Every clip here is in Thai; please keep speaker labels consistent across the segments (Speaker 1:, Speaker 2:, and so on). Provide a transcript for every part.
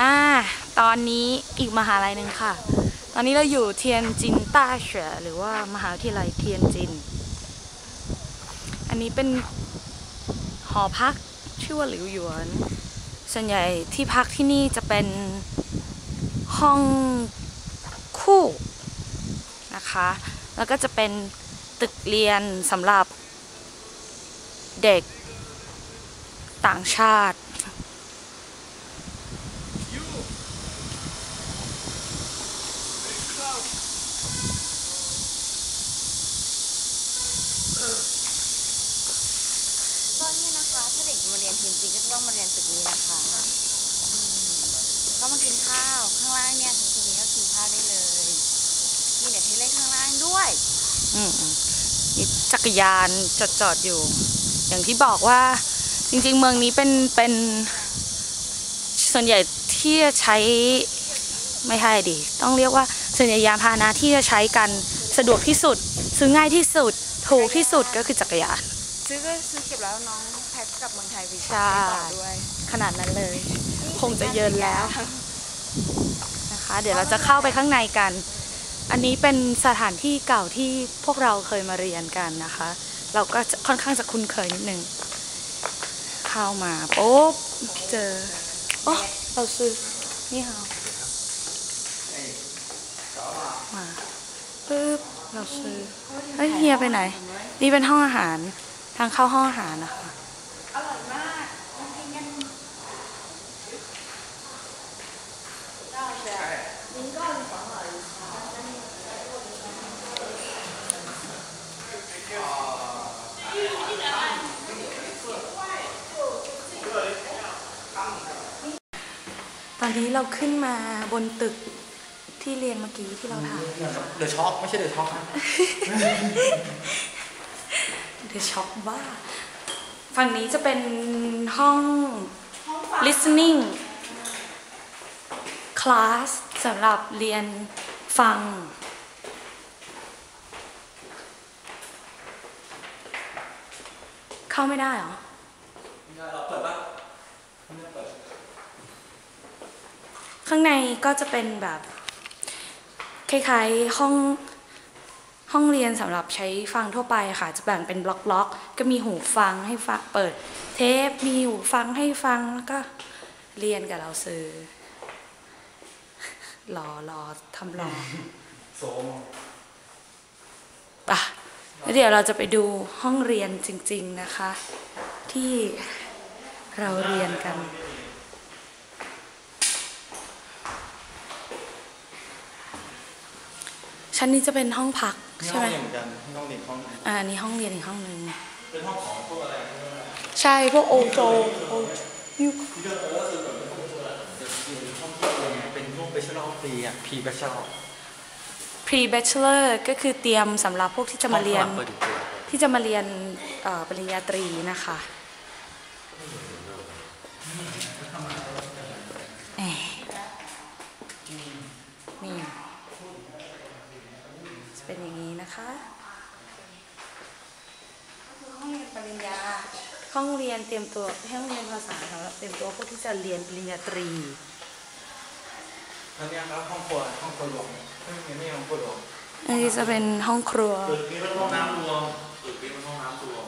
Speaker 1: อ่า ตอนนี้อีกมหาลัยหนึ่งค่ะ ตอนนี้เราอยู่เทียนจินต้าเฉอหรือว่ามหาวิทยาลัยเทียนจิน อันนี้เป็นหอพักชื่อว่าหลิวหยวน ส่วนใหญ่ที่พักที่นี่จะเป็นห้องคู่นะคะ แล้วก็จะเป็นตึกเรียนสำหรับเด็กต่างชาติ
Speaker 2: ก็นี่นะคะ ถ้าเด็กมาเรียนทีมจริงก็จะต้องมาเรีย นตึกนี้นะคะอืมก็มากินข้าวข้างล่างเนี่ยทีนี้ก็กินข้าวได้เลยมีเด็กให้เล่นข้างล่างด้วย
Speaker 1: อืมมีจักรยานจอดจอดๆอยู่ อย่างที่บอกว่าจริง ๆ เมืองนี้เป็นเป็นส่วนใหญ่ที่จะใช้ไม่ใช่ดิต้องเรียกว่าส่วนใหญ่ยานพาหนะที่จะใช้กันสะดวกที่สุด ซื้อง่ายที่สุดถูกที่สุดก็คือจักรยาน
Speaker 2: ซื้อก็ซื้อเก็บแล้วน้องแพ็คกลับเมืองไทยไป
Speaker 1: ใช่
Speaker 2: ต่อด้วย
Speaker 1: ขนาดนั้นเลย คงจะเยินแล้วนะคะ เดี๋ยวเราจะเข้าไปข้างในกัน อันนี้เป็นสถานที่เก่าที่พวกเราเคยมาเรียนกันนะคะ เราก็จะค่อนข้างจะคุ้นเคยนิดนึง เข้ามาปุ๊บเจอโอ้เราซื้อนี่ค่ะมาปุ๊บเราซื้อเฮ้ยเฮียไปไหน นี่เป็นห้องอาหารทางเข้าห้องอาหารนะคะ
Speaker 2: อร่อยมากมากินกัน
Speaker 1: ตอนนี้เราขึ้นมาบนตึกที่เรียนเมื่อกี้ที่เราถาม
Speaker 3: เดอะช็อคไม่ใช่เดอะช็อคนะ
Speaker 1: เด e s ช็อกบ้า ฝั่งนี้จะเป็นห้อง listening class สำหรับเรียนฟัง เข้าไม่ได้เหรอ
Speaker 3: เราเปิดปะ
Speaker 1: ข้างในก็จะเป็นแบบคล้ายๆห้องห้องเรียนสำหรับใช้ฟังทั่วไปค่ะ จะแบ่งเป็นบล็อกๆ ก็มีหูฟังให้ฟังเปิด เทปมีหูฟังให้ฟังแล้วก็เรียนกับเราซื้อรอรอทำรอ
Speaker 3: โซม
Speaker 1: ปะแล้วเดี๋ยวเราจะไปดูห้องเรียนจริง ๆนะคะ ที่เราเรียนกัน ชั้นนี้จะเป็นห้องพัก
Speaker 3: นี่
Speaker 1: ใช่
Speaker 3: ห้อง
Speaker 1: ไหม
Speaker 3: เรียนเหมือนกันนี่ห้องเรียนห้องหนึ่ง
Speaker 1: อ่าอันนี้ห้องเรียนอีกห้องหนึ่ง
Speaker 3: เป็นห้องของพวกอะไร
Speaker 1: ใช่พวกโอโจโอยุค
Speaker 3: ที่เดินโอ้ก็คือแบบเป็นห้องพวกอะไรเดี๋ยวเรียนห้องที่เรียนเนี่ยเป็นพวกเบชเชอร์ฟรีอะพีเบชเชอร์
Speaker 1: pre bachelor ก็คือเตรียมสำหรับพวกที่จะมาเรียน
Speaker 3: เปิดดูเปิด
Speaker 1: ที่จะมาเรียนเอ่อปริญญาตรีนะคะแหมนี่จะ เป็นอย่างนี้นะคะก็คือห้องเรียนปริญญา ห้องเรียนเตรียมตัวห้องเรียนภาษาสำหรับเตรียมตัวพวกที่จะเรียนปริญญาตรี
Speaker 3: แล้วเนี่ยครับห้องครัวห้องครัวหลวงไม่มีไม่มีห้องครัวหลวง
Speaker 1: อันนี้จะเป็นห้องครัว
Speaker 3: ตึกนี้เป็นห้องน้ำรวมตึกนี้เป็นห้องน้ำรวม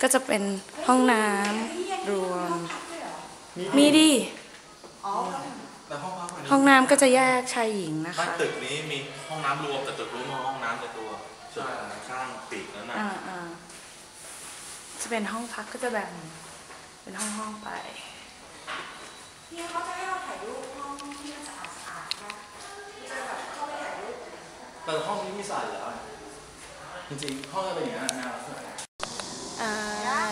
Speaker 1: ก็จะเป็นห้องน้ำรวม มีดิ
Speaker 3: แต่ ห้องพักอันนี้
Speaker 1: ห้องน้ำก็จะแยกชายหญิงนะ
Speaker 4: บ้าน
Speaker 1: คะ
Speaker 4: ตึกนี้มีห้องน้ำรวมแต่ตึกรู้มห้องน้ำในตัวใช่ข้างปีกนั้นนะ
Speaker 1: อ่าอ่าจะเป็นห้องพักก็จะแบ่งเป็นห้องห้องๆไป
Speaker 2: เนี่ยเขาจะให้เราถ่ายรูปห้องที่มันสะอาดสะอาดๆนะจะแบบเข้าไปถ่ายรูป
Speaker 3: แต่ห้องนี้มีสายแล้วจริงๆห้องจะเป็นอย่างนี้นะลักษณะ
Speaker 1: อ่า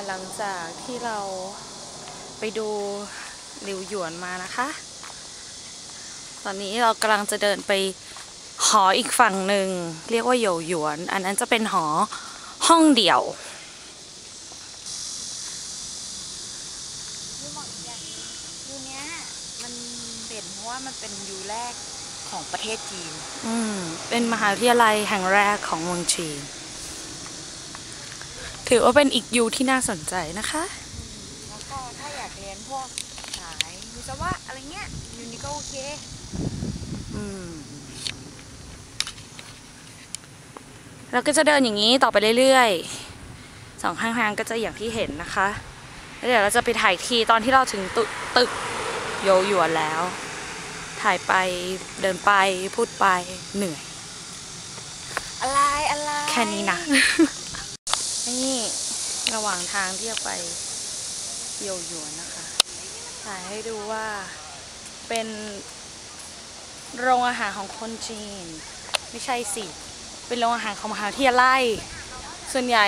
Speaker 1: หลังจากที่เราไปดูหลิวหยวนมานะคะ ตอนนี้เรากำลังจะเดินไปหออีกฝั่งหนึ่ง เรียกว่าโหยวหยวน อันนั้นจะเป็นหอห้องเดี่ยว
Speaker 2: ยูบอกอีกอย่างยูเนี้ยมันเด่นเพราะว่ามันเป็นยูแรกของประเทศจีน
Speaker 1: อืม เป็นมหาวิทยาลัยแห่งแรกของเมืองจีน ถือว่าเป็นอีกยูที่น่าสนใจนะคะ
Speaker 2: แล้วก็ถ้าอยากเรียนพวกสายวิวิศวะอะไรเงี้ยอยู่นี่ก็โอเค
Speaker 1: อืม เราก็จะเดินอย่างนี้ต่อไปเรื่อยๆสองข้างทางก็จะอย่างที่เห็นนะคะแล้วเดี๋ยวเราจะไปถ่ายทีตอนที่เราถึงตึกตึกโยหยวนแล้ว ถ่ายไปเดินไปพูดไปเหนื่อย
Speaker 2: อะไรอะไร
Speaker 1: แค่นี้นะ นี่ระหว่างทางที่จะไปโยหยวนนะคะ ถ่ายให้ดูว่าเป็นโรงอาหารของคนจีน ไม่ใช่สิ เป็นโรงอาหารของมหาวิทยาลัย ส่วนใหญ่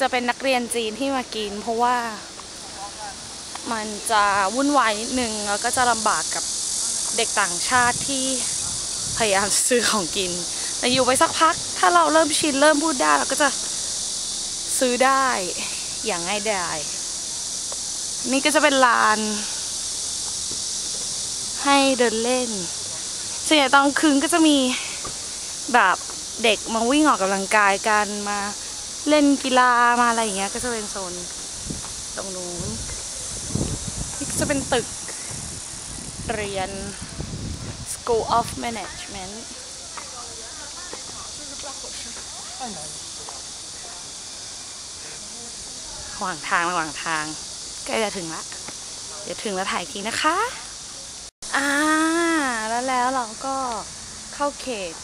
Speaker 1: จะเป็นนักเรียนจีนที่มากิน เพราะว่ามันจะวุ่นวายนิดนึงแล้วก็จะลำบากกับเด็กต่างชาติที่พยายามซื้อของกิน แต่อยู่ไปสักพัก ถ้าเราเริ่มชินเริ่มพูดได้เราก็จะซื้อได้อย่างง่ายดายนี่ก็จะเป็นลาน ให้เดินเล่นส่วนใหญ่ตอนคืนก็จะมี แบบเด็กมาวิ่งออกกำลังกายกันมาเล่นกีฬามาอะไรอย่างเงี้ยก็จะเป็นโซนตรงนู้นนี่จะเป็นตึกเรียน School of Management ระหว่างทางระหว่างทางใกล้จะถึงละ เดี๋ยวถึงแล้วถ่ายทีนะคะ อ่า แล้วแล้วเราก็เข้าเขต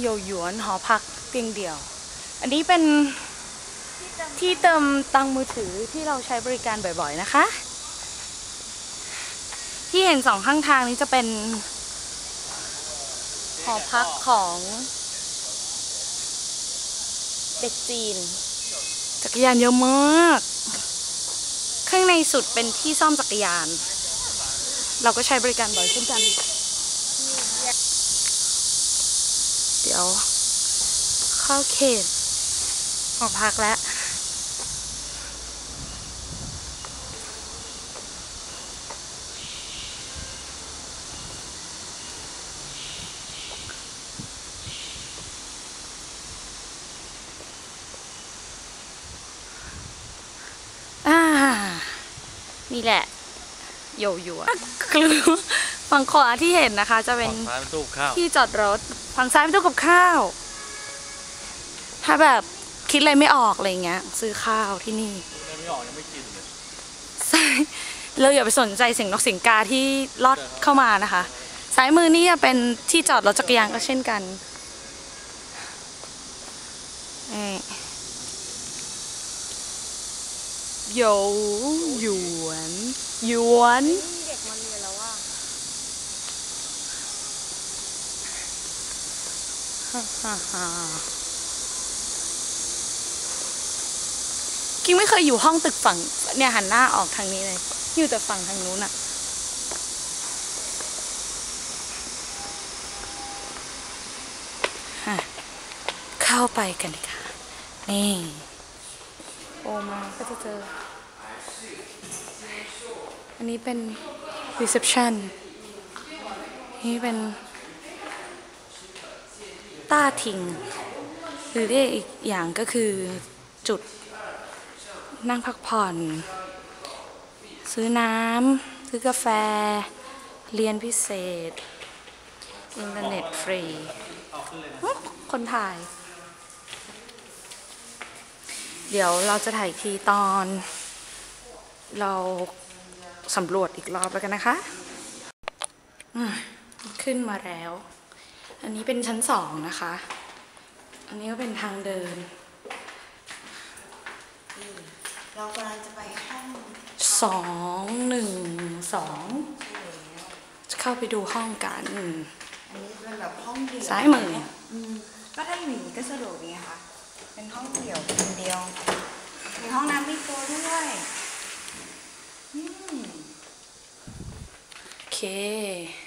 Speaker 1: โยหยวนหอพักเตียงเดี่ยว อันนี้เป็นที่เติมตังมือถือที่เราใช้บริการบ่อยๆนะคะ ที่เห็นสองข้างทางนี้จะเป็น หอพักของเด็กจีน จักรยานเยอะมาก ข้างในสุดเป็นที่ซ่อมจักรยาน เราก็ใช้บริการบ่อยเช่นกัน เดี๋ยว เข้าเขตหอพักแล้วอ่านี่แหละโยโย่คือฝั่งขวาที่เห็นนะคะ จะเป็น
Speaker 3: ซ้ายเป็นตู้ข้าว
Speaker 1: ที่จอดรถ ฝั่งซ้ายเป็นตู้กับข้าว ถ้าแบบคิดอะไรไม่ออกอะไรเงี้ย ซื้อข้าวที่นี่
Speaker 3: ไม่ออกยังไม่กินเลย
Speaker 1: ใช่เราอย่าไปสนใจเสียงนกเสียงกาที่ลอดเข้ามานะคะซ้ายมือนี่จะเป็นที่จอดรถจักรยานก็เช่นกันเอ่อโยหยวนหยวน
Speaker 2: เด็กมาเรียนแล้วว่า
Speaker 1: ฮ่าฮ่าฮ่า กิ้งไม่เคยอยู่ห้องตึกฝั่ง เนี่ยหันหน้าออกทางนี้เลย อยู่แต่ฝั่งทางนู้นอะฮะเข้าไปกันค่ะ นี่โอมาก็จะเจอ อันนี้เป็น reception นี่เป็น ต้าทิง หรือเรียกอีกอย่างก็คือจุดนั่งพักผ่อน ซื้อน้ำซื้อกาแฟ เรียนพิเศษ อินเทอร์เน็ตฟรี คนถ่าย เดี๋ยวเราจะถ่ายทีตอน เราสำรวจอีกรอบแล้วกันนะคะ ขึ้นมาแล้ว อันนี้เป็นชั้นสองนะคะ อันนี้ก็เป็นทางเดิน
Speaker 2: เรากำลังจะไปห้อง
Speaker 1: สองหนึ่งสองจะเข้าไปดูห้องกัน
Speaker 2: อันนี้เป็นแบบห้องเดี่ยว
Speaker 1: ซ้ายมือ
Speaker 2: อืมก็ถ้าอยู่อย่างนี้ก็สะดวกดีไงคะเป็นห้องเดี่ยวคนเดียว มีห้องน้ำมีตัวด้วยอืม
Speaker 1: โอเคอะ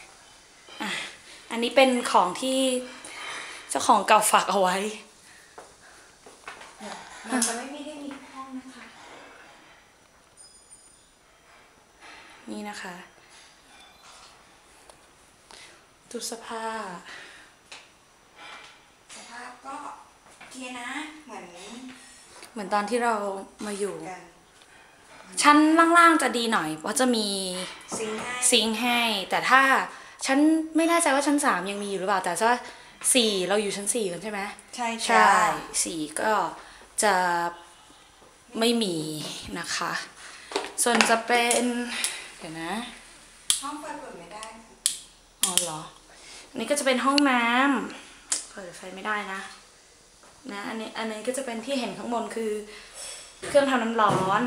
Speaker 1: อันนี้เป็นของที่เจ้าของเก่าฝากเอาไว้
Speaker 2: มันจะไม่ได้มีห้องนะคะ
Speaker 1: นี่นะคะตู้เสื้อผ้า
Speaker 2: สภาพก็โอเคนะ เหมือน
Speaker 1: เหมือนตอนที่เรามาอยู่
Speaker 2: กัน
Speaker 1: ชั้นล่างๆจะดีหน่อยเพราะจะมี
Speaker 2: ซิงค์ให้
Speaker 1: ซิงค์ให้ แต่ถ้า ชั้นไม่แน่ใจว่าชั้นสามยังมีอยู่หรือเปล่า แต่ว่าสี่เราอยู่ชั้นสี่กันใช่ไหม
Speaker 2: ใช่
Speaker 1: ใช่สี่ก็จะไม่มีนะคะ ส่วนจะเป็นเดี๋ยวนะ
Speaker 2: ห้องไฟเปิดไม่ได้
Speaker 1: อ๋อเหรออันนี้ก็จะเป็นห้องน้ำเปิดไฟไม่ได้นะ นะ อันนี้อันนี้ก็จะเป็นที่เห็นข้างบนคือ เครื่องทำน้ำร้อน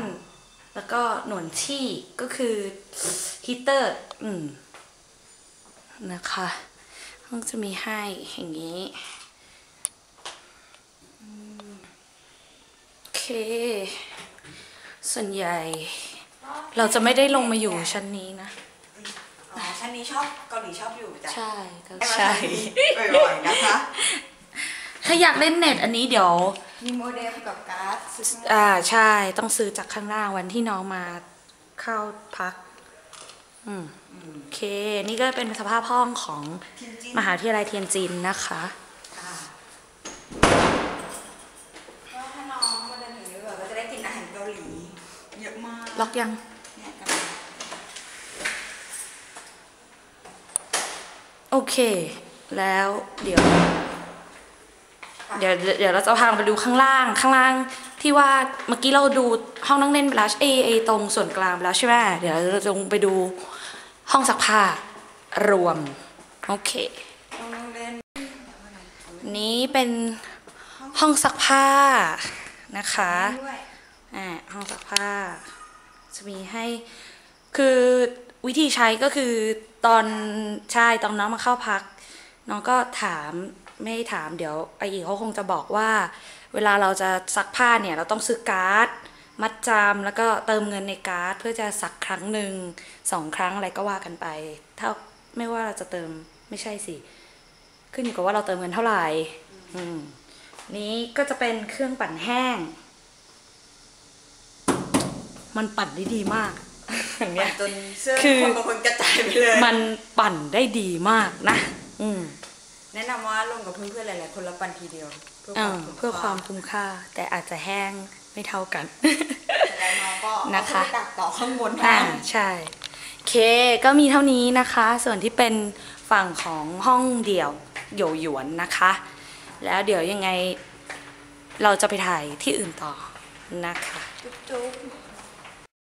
Speaker 1: แล้วก็หนวนที่ก็คือฮีเตอร์ อืม นะคะห้องจะมีให้อย่างนี้อืมโอเค ส่วนใหญ่ เราจะไม่ได้ลงมาอยู่ชั้นนี้นะ
Speaker 2: อ๋อชั้นนี้ชอบเกาหลีชอบอยู่จ้ะ
Speaker 1: ใช่ก็
Speaker 2: ได้มา
Speaker 1: ใช่
Speaker 2: ชั้นนี้บ่อยๆนะคะ
Speaker 1: ถ้าอยากเล่นเน็ตอันนี้เดี๋ยว
Speaker 2: มีโมเด็มกับการ์ดซื้อข้างล่าง
Speaker 1: อ่าใช่ต้องซื้อจากข้างล่างวันที่น้องมาเข้าพักอืม โอเค นี่ก็เป็นสภาพห้องของ
Speaker 2: จริง
Speaker 1: มหาวิทยาลัยเทียนจินนะคะ
Speaker 2: ๆค่ะก็ถ้าน้องมาเดินถึงนี้แบบก็จะได้กินอาหารเกาหลีเยอะมาก
Speaker 1: ล็อกยัง
Speaker 2: เนี่ยกำลัง
Speaker 1: โอเค แล้วเดี๋ยว เดี๋ยวเดี๋ยวเราจะพาไปดูข้างล่าง ข้างล่างที่ว่าเมื่อกี้เราดูห้องนั่งเล่นไปแล้วเอเอตรงส่วนกลางไปแล้วใช่ไหมเดี๋ยวเราจะลงไปดู ห้องซักผ้ารวม โอเค
Speaker 2: น้องเล่น
Speaker 1: นี้เป็นห้องซักผ้านะคะ
Speaker 2: ด้วย
Speaker 1: อ่าห้องซักผ้า จะมีให้คือวิธีใช้ก็คือตอนใช่ตอนน้องมาเข้าพัก น้องก็ถามไม่ได้ถามเดี๋ยวไออีกเขาคงจะบอกว่า เวลาเราจะซักผ้าเนี่ย เราต้องซื้อการ์ด มัดจำแล้วก็เติมเงินในการ์ด เพื่อจะซักครั้งหนึ่งสองครั้งอะไรก็ว่ากันไป ถ้าไม่ว่าเราจะเติมไม่ใช่สิ ขึ้นอยู่กับว่าเราเติมเงินเท่าไหร่อืมนี้ก็จะเป็นเครื่องปั่นแห้ง มันปั่นได้ดีมากอย่างเงี้ย
Speaker 2: จนเสื้อ
Speaker 1: คือ
Speaker 2: คนบางคนกระจายไปเลย
Speaker 1: มันปั่นได้ดีมากนะ อืม
Speaker 2: แนะนำว่าลงกับเพื่อนๆหลายๆคนละปันทีเดียว
Speaker 1: เออเพื่อความคุ้มค่า แต่อาจจะแห้ง ไม่เท่ากัน
Speaker 2: แล้วน้องก็
Speaker 1: นะคะ
Speaker 2: เอาไปตักต่อข้างบน
Speaker 1: อ่า
Speaker 2: ให้
Speaker 1: ใช่โอเคก็มีเท่านี้นะคะ ส่วนที่เป็นฝั่งของห้องเดี่ยวโยหยวนนะคะ แล้วเดี๋ยวยังไงเราจะไปถ่ายที่อื่นต่อนะคะ
Speaker 2: จุ๊บๆ